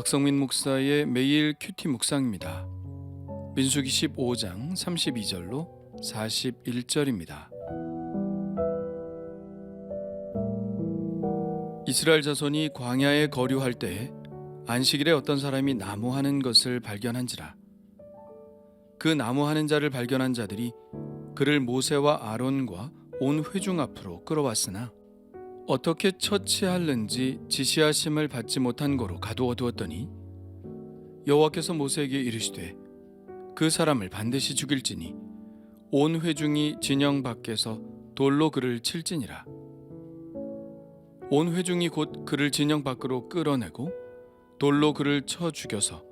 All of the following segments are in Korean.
박성민 목사의 매일 큐티 묵상입니다. 민수기 15장 32절로 41절입니다. 이스라엘 자손이 광야에 거류할 때에 안식일에 어떤 사람이 나무하는 것을 발견한지라 그 나무하는 자를 발견한 자들이 그를 모세와 아론과 온 회중 앞으로 끌어왔으나 어떻게 처치할는지 지시하심을 받지 못한 거로 가두어 두었더니 여호와께서 모세에게 이르시되 그 사람을 반드시 죽일지니 온 회중이 진영 밖에서 돌로 그를 칠지니라. 온 회중이 곧 그를 진영 밖으로 끌어내고 돌로 그를 쳐 죽여서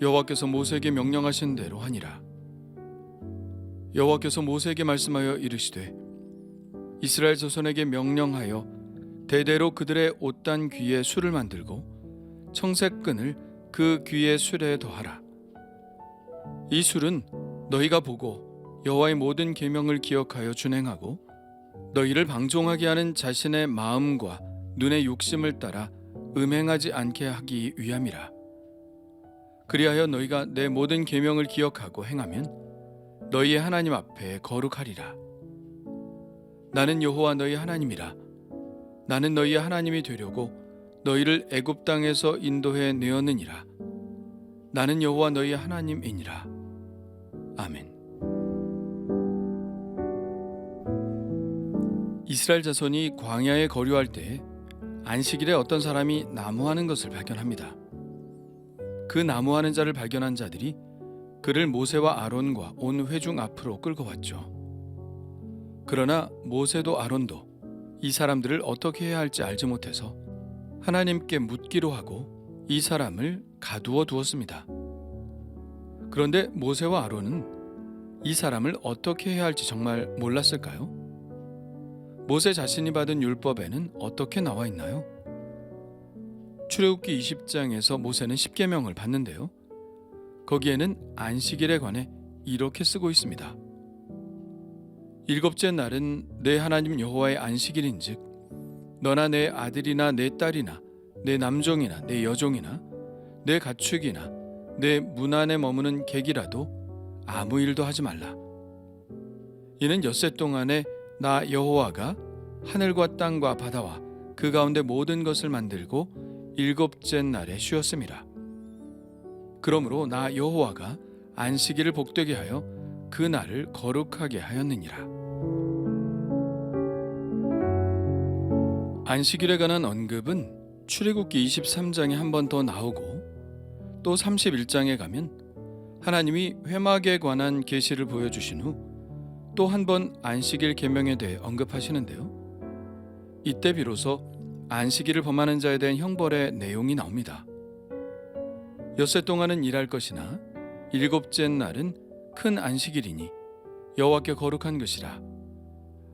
여호와께서 모세에게 명령하신 대로 하니라. 여호와께서 모세에게 말씀하여 이르시되 이스라엘 자손에게 명령하여 대대로 그들의 옷단 귀에 술을 만들고 청색 끈을 그 귀의 술에 더하라. 이 술은 너희가 보고 여호와의 모든 계명을 기억하여 준행하고 너희를 방종하게 하는 자신의 마음과 눈의 욕심을 따라 음행하지 않게 하기 위함이라. 그리하여 너희가 내 모든 계명을 기억하고 행하면 너희의 하나님 앞에 거룩하리라. 나는 여호와 너희 하나님이라. 나는 너희의 하나님이 되려고 너희를 애굽 땅에서 인도해 내었느니라. 나는 여호와 너희의 하나님이니라. 아멘. 이스라엘 자손이 광야에 거류할 때 안식일에 어떤 사람이 나무하는 것을 발견합니다. 그 나무하는 자를 발견한 자들이 그를 모세와 아론과 온 회중 앞으로 끌고 왔죠. 그러나 모세도 아론도 이 사람들을 어떻게 해야 할지 알지 못해서 하나님께 묻기로 하고 이 사람을 가두어 두었습니다. 그런데 모세와 아론은 이 사람을 어떻게 해야 할지 정말 몰랐을까요? 모세 자신이 받은 율법에는 어떻게 나와 있나요? 출애굽기 20장에서 모세는 10계명을 받는데요. 거기에는 안식일에 관해 이렇게 쓰고 있습니다. 일곱째 날은 내 하나님 여호와의 안식일인즉 너나 내 아들이나 내 딸이나 내 남종이나 내 여종이나 내 가축이나 내 문 안에 머무는 객이라도 아무 일도 하지 말라. 이는 엿새 동안에 나 여호와가 하늘과 땅과 바다와 그 가운데 모든 것을 만들고 일곱째 날에 쉬었음이라. 그러므로 나 여호와가 안식일을 복되게 하여 그 날을 거룩하게 하였느니라. 안식일에 관한 언급은 출애굽기 23장에 한 번 더 나오고 또 31장에 가면 하나님이 회막에 관한 계시를 보여주신 후 또 한 번 안식일 계명에 대해 언급하시는데요. 이때 비로소 안식일을 범하는 자에 대한 형벌의 내용이 나옵니다. 엿새 동안은 일할 것이나 일곱째 날은 큰 안식일이니 여호와께 거룩한 것이라.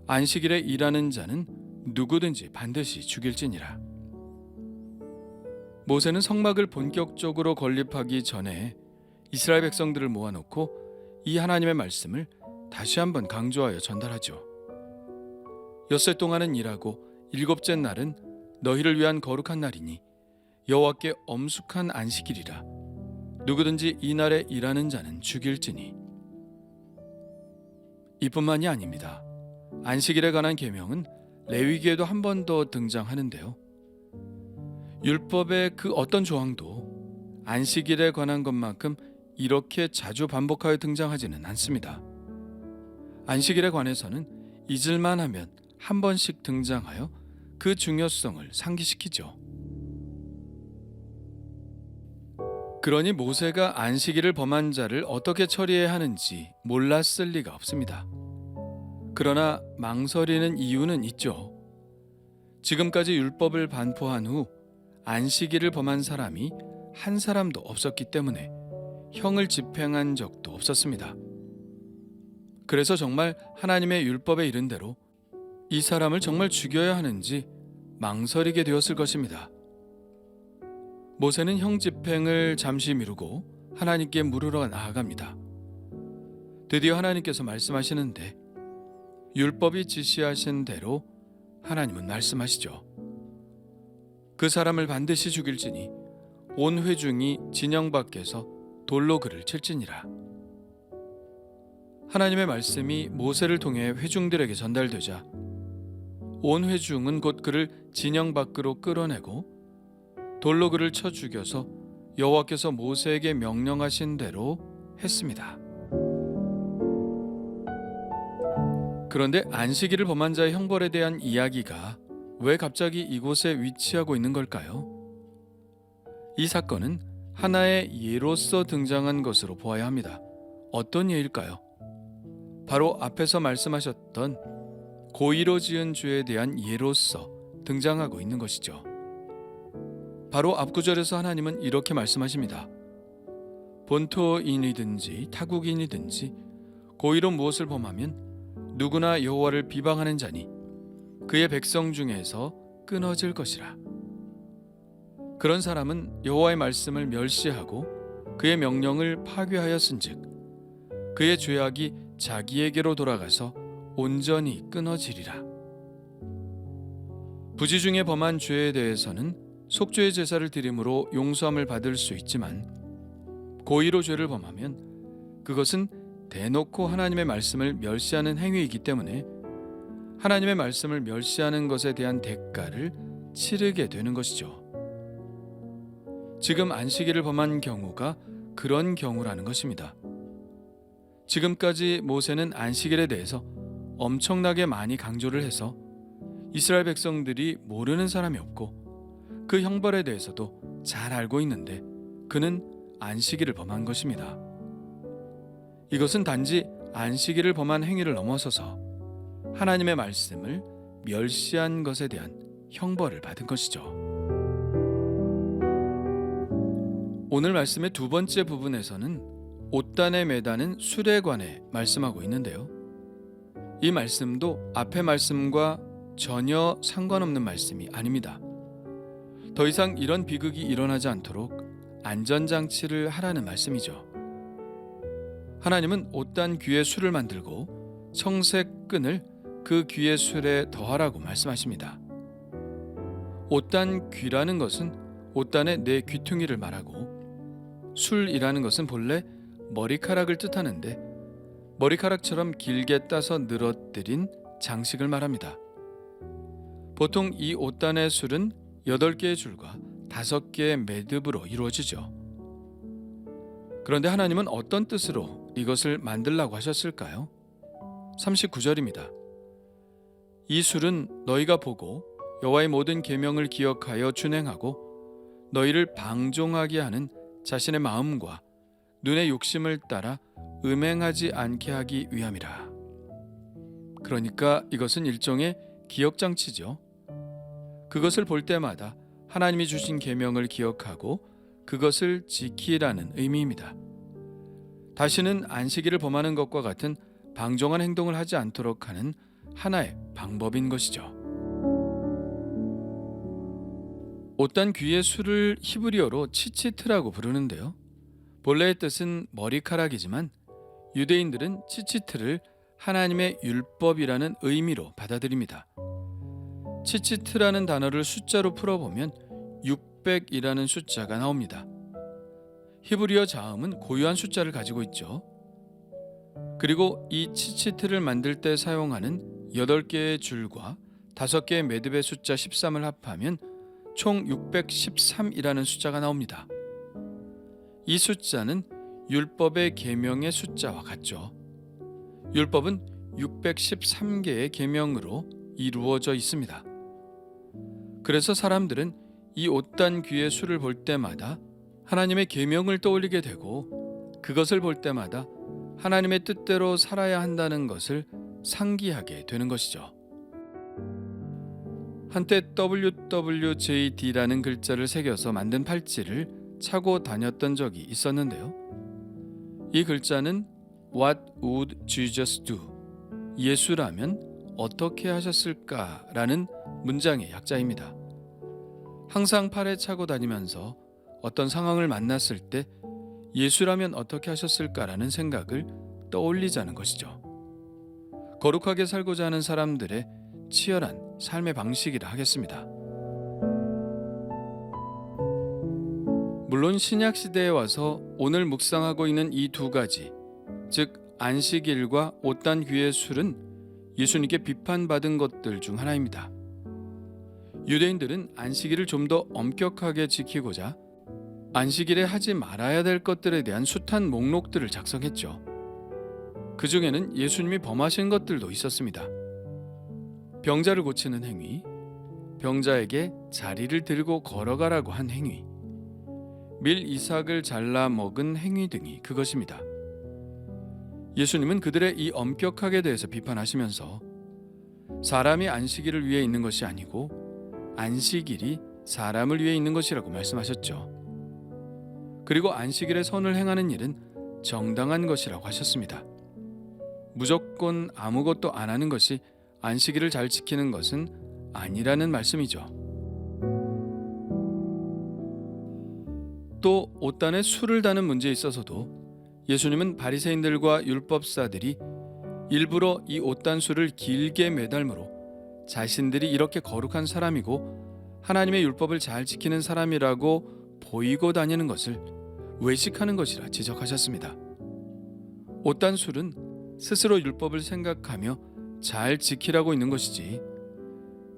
안식일에 일하는 자는 누구든지 반드시 죽일지니라. 모세는 성막을 본격적으로 건립하기 전에 이스라엘 백성들을 모아놓고 이 하나님의 말씀을 다시 한번 강조하여 전달하죠. 엿새 동안은 일하고 일곱째 날은 너희를 위한 거룩한 날이니 여호와께 엄숙한 안식일이라. 누구든지 이 날에 일하는 자는 죽일지니 이뿐만이 아닙니다. 안식일에 관한 계명은 레위기에도 한 번 더 등장하는데요. 율법의 그 어떤 조항도 안식일에 관한 것만큼 이렇게 자주 반복하여 등장하지는 않습니다. 안식일에 관해서는 잊을만 하면 한 번씩 등장하여 그 중요성을 상기시키죠. 그러니 모세가 안식일을 범한 자를 어떻게 처리해야 하는지 몰랐을 리가 없습니다. 그러나 망설이는 이유는 있죠. 지금까지 율법을 반포한 후 안식일을 범한 사람이 한 사람도 없었기 때문에 형을 집행한 적도 없었습니다. 그래서 정말 하나님의 율법에 이른 대로 이 사람을 정말 죽여야 하는지 망설이게 되었을 것입니다. 모세는 형 집행을 잠시 미루고 하나님께 물으러 나아갑니다. 드디어 하나님께서 말씀하시는데 율법이 지시하신 대로 하나님은 말씀하시죠. 그 사람을 반드시 죽일지니 온 회중이 진영 밖에서 돌로 그를 칠지니라. 하나님의 말씀이 모세를 통해 회중들에게 전달되자 온 회중은 곧 그를 진영 밖으로 끌어내고 돌로 그를 쳐 죽여서 여호와께서 모세에게 명령하신 대로 했습니다. 그런데 안식일을 범한 자의 형벌에 대한 이야기가 왜 갑자기 이곳에 위치하고 있는 걸까요? 이 사건은 하나의 예로서 등장한 것으로 보아야 합니다. 어떤 예일까요? 바로 앞에서 말씀하셨던 고의로 지은 죄에 대한 예로서 등장하고 있는 것이죠. 바로 앞구절에서 하나님은 이렇게 말씀하십니다. 본토인이든지 타국인이든지 고의로 무엇을 범하면 누구나 여호와를 비방하는 자니 그의 백성 중에서 끊어질 것이라. 그런 사람은 여호와의 말씀을 멸시하고 그의 명령을 파괴하였은즉 그의 죄악이 자기에게로 돌아가서 온전히 끊어지리라. 부지 중에 범한 죄에 대해서는 속죄의 제사를 드림으로 용서함을 받을 수 있지만 고의로 죄를 범하면 그것은 대놓고 하나님의 말씀을 멸시하는 행위이기 때문에 하나님의 말씀을 멸시하는 것에 대한 대가를 치르게 되는 것이죠. 지금 안식일을 범한 경우가 그런 경우라는 것입니다. 지금까지 모세는 안식일에 대해서 엄청나게 많이 강조를 해서 이스라엘 백성들이 모르는 사람이 없고 그 형벌에 대해서도 잘 알고 있는데 그는 안식일을 범한 것입니다. 이것은 단지 안식일을 범한 행위를 넘어서서 하나님의 말씀을 멸시한 것에 대한 형벌을 받은 것이죠. 오늘 말씀의 두 번째 부분에서는 옷단에 매다는 술에 관해 말씀하고 있는데요. 이 말씀도 앞의 말씀과 전혀 상관없는 말씀이 아닙니다. 더 이상 이런 비극이 일어나지 않도록 안전장치를 하라는 말씀이죠. 하나님은 옷단 귀에 술을 만들고 청색 끈을 그 귀의 술에 더하라고 말씀하십니다. 옷단 귀라는 것은 옷단의 네 귀퉁이를 말하고 술이라는 것은 본래 머리카락을 뜻하는데 머리카락처럼 길게 따서 늘어뜨린 장식을 말합니다. 보통 이 옷단의 술은 8개의 줄과 5개의 매듭으로 이루어지죠. 그런데 하나님은 어떤 뜻으로 이것을 만들라고 하셨을까요? 39절입니다. 이 술은 너희가 보고 여호와의 모든 계명을 기억하여 준행하고 너희를 방종하게 하는 자신의 마음과 눈의 욕심을 따라 음행하지 않게 하기 위함이라. 그러니까 이것은 일종의 기억 장치죠. 그것을 볼 때마다 하나님이 주신 계명을 기억하고 그것을 지키라는 의미입니다. 다시는 안식일을 범하는 것과 같은 방종한 행동을 하지 않도록 하는 하나의 방법인 것이죠. 옷단 귀의 술을 히브리어로 치치트라고 부르는데요. 본래의 뜻은 머리카락이지만 유대인들은 치치트를 하나님의 율법이라는 의미로 받아들입니다. 치치트라는 단어를 숫자로 풀어보면 600이라는 숫자가 나옵니다. 히브리어 자음은 고유한 숫자를 가지고 있죠. 그리고 이 치치트를 만들 때 사용하는 8개의 줄과 5개의 매듭의 숫자 13을 합하면 총 613이라는 숫자가 나옵니다. 이 숫자는 율법의 계명의 숫자와 같죠. 율법은 613개의 계명으로 이루어져 있습니다. 그래서 사람들은 이 옷단 귀의 수를 볼 때마다 하나님의 계명을 떠올리게 되고 그것을 볼 때마다 하나님의 뜻대로 살아야 한다는 것을 상기하게 되는 것이죠. 한때 WWJD라는 글자를 새겨서 만든 팔찌를 차고 다녔던 적이 있었는데요. 이 글자는 What would Jesus do? 예수라면 어떻게 하셨을까라는 문장의 약자입니다. 항상 팔에 차고 다니면서 어떤 상황을 만났을 때 예수라면 어떻게 하셨을까라는 생각을 떠올리자는 것이죠. 거룩하게 살고자 하는 사람들의 치열한 삶의 방식이라 하겠습니다. 물론 신약 시대에 와서 오늘 묵상하고 있는 이 두 가지, 즉 안식일과 옷단 귀의 술은 예수님께 비판받은 것들 중 하나입니다. 유대인들은 안식일을 좀 더 엄격하게 지키고자 안식일에 하지 말아야 될 것들에 대한 숱한 목록들을 작성했죠. 그 중에는 예수님이 범하신 것들도 있었습니다. 병자를 고치는 행위, 병자에게 자리를 들고 걸어가라고 한 행위, 밀 이삭을 잘라 먹은 행위 등이 그것입니다. 예수님은 그들의 이 엄격하게 대해서 비판하시면서 사람이 안식일을 위해 있는 것이 아니고 안식일이 사람을 위해 있는 것이라고 말씀하셨죠. 그리고 안식일에 선을 행하는 일은 정당한 것이라고 하셨습니다. 무조건 아무것도 안 하는 것이 안식일을 잘 지키는 것은 아니라는 말씀이죠. 또 옷단에 술을 다는 문제에 있어서도 예수님은 바리새인들과 율법사들이 일부러 이 옷단 술을 길게 매달므로 자신들이 이렇게 거룩한 사람이고 하나님의 율법을 잘 지키는 사람이라고 보이고 다니는 것을 외식하는 것이라 지적하셨습니다. 옷단 술은 스스로 율법을 생각하며 잘 지키라고 있는 것이지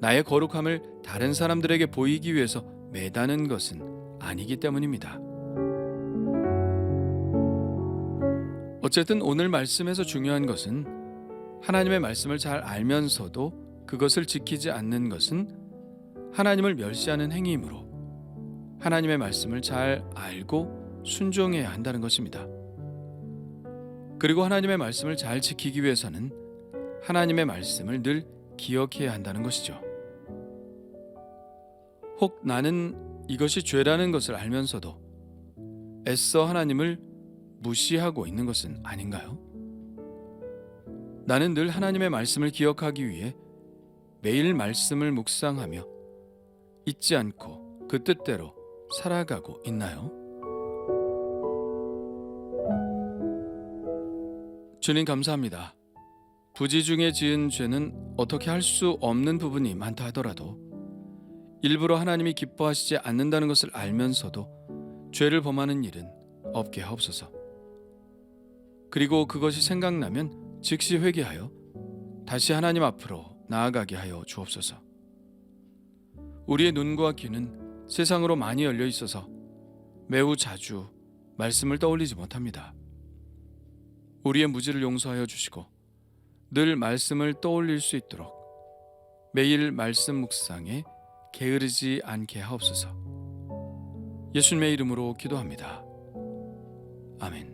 나의 거룩함을 다른 사람들에게 보이기 위해서 매다는 것은 아니기 때문입니다. 어쨌든 오늘 말씀에서 중요한 것은 하나님의 말씀을 잘 알면서도 그것을 지키지 않는 것은 하나님을 멸시하는 행위이므로 하나님의 말씀을 잘 알고 순종해야 한다는 것입니다. 그리고 하나님의 말씀을 잘 지키기 위해서는 하나님의 말씀을 늘 기억해야 한다는 것이죠. 혹 나는 이것이 죄라는 것을 알면서도 애써 하나님을 무시하고 있는 것은 아닌가요? 나는 늘 하나님의 말씀을 기억하기 위해 매일 말씀을 묵상하며 잊지 않고 그 뜻대로 살아가고 있나요? 주님 감사합니다. 부지 중에 지은 죄는 어떻게 할 수 없는 부분이 많다 하더라도 일부러 하나님이 기뻐하시지 않는다는 것을 알면서도 죄를 범하는 일은 없게 하옵소서. 그리고 그것이 생각나면 즉시 회개하여 다시 하나님 앞으로 나아가게 하여 주옵소서. 우리의 눈과 귀는 세상으로 많이 열려 있어서 매우 자주 말씀을 떠올리지 못합니다. 우리의 무지를 용서하여 주시고 늘 말씀을 떠올릴 수 있도록 매일 말씀 묵상에 게으르지 않게 하옵소서. 예수님의 이름으로 기도합니다. 아멘.